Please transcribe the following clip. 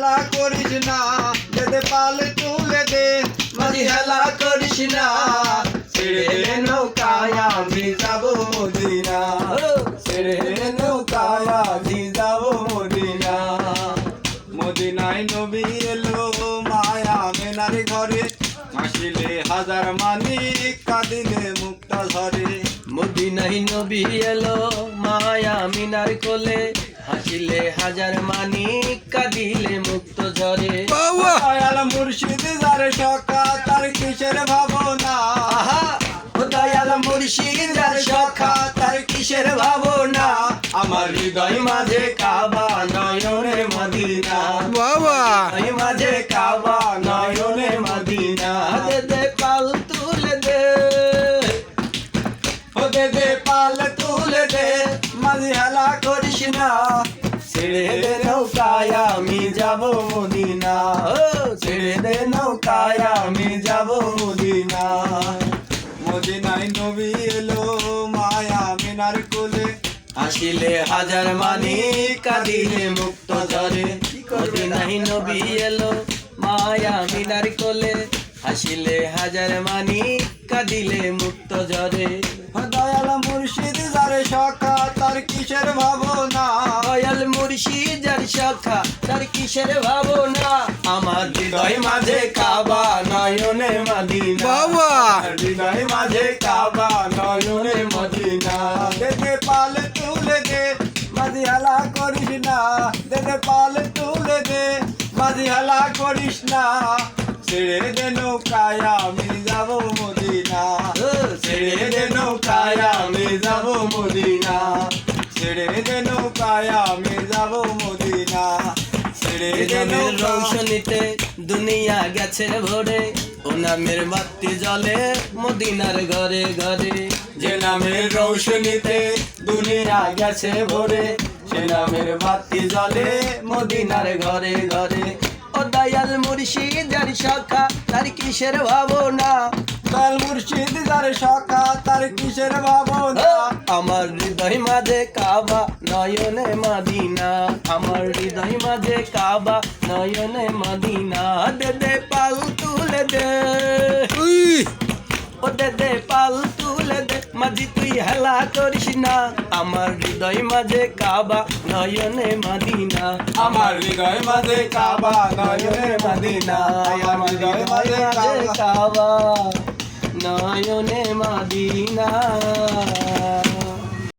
হেলা করিস না দে পাল তুলে দে মাঝি হেলা করিস না। ছেড়ে দে নৌকায় আমি যাব মদিনা, ছেড়ে নৌকায় আমি যাব মদিনা। মদিনায় নবী এলো মায়া মেনার ঘরে হাসিলে হাজার মানিক কাঁদিলে মুক্তা ঝরে মদিনাই নবী এলো মায়া মিনার কোলে হাসিলে হাজার মানি কাঁদিলে মুক্ত ঝরে। দয়াল মুর্শিদ যার সকা তার কিসের ভাবনা? দয়াল মুর্শিদ যার সখা তার কিসের ভাবনা? আমার হৃদয় মাঝে কাবা নয়নে মদিনা। বাবা! হৃদয় মাঝে কাবা নয়নে মদিনা। করিস না, ছেড়ে দে নৌকায় আমি যাব মদিনা। ছেড়ে দে নৌকায় আমি যাব মদিনা। মদিনায় নবী এলো মায়া মিনার কোলে। হাসিলে হাজার মানি কাঁদিলে মুক্ত ঝরে মদিনাই নবী এলো মায়া মিনার কোলে। হাসিলে হাজার মানি কাঁদিলে মুক্ত ঝরে মুর্শিদ যার সখা তার কিসের ভাবনা? আমার হৃদয় মাঝে কাবা নয়নে মাদিনা। বাবা। হৃদয় মাঝে কাবা নয়নে মদিনা। দেখে পাল তুলে দে মাঝি হালা করিস না। দেখে পাল তুলে দে মাঝি হালা করিস না। ছেড়ে দে নৌকায় আমি যাব মদিনা। ছেড়ে দে নৌকায় আমি যাব মদিনা। ছেড়ে দে নৌকায় আমি যাব মদিনা। ছেড়ে দে রৌশনীতে দুনিয়া গেছে ভরে। ও নামের বাতি জলে মদিনার ঘরে ঘরে। যে নামের রৌশনীতে দুনিয়া গেছে ভরে সে নামের বাতি জ্বলে মদিনার ঘরে ঘরে। ও দয়াল মুর্শিদ যার সখা তার কিসের ভাবনা? দয়াল মুর্শিদ যার সখা তার কিসের ভাবনা? মাঝে কাবা নয়নে মাদিনা। আমার হৃদয় মাঝে কাবা নয়নে মাদিনা। দে দে পাল তুলে দে। ও দে দে পাল তুলে দে। মাঝি তুই হেলা করিস না। আমার হৃদয় মাঝে কাবা নয়নে মাদিনা। আমার হৃদয় মাঝে কাবা নয়নে মদিনা। আমার হৃদয় মাঝে কাবা। নয়নে মাদিনা।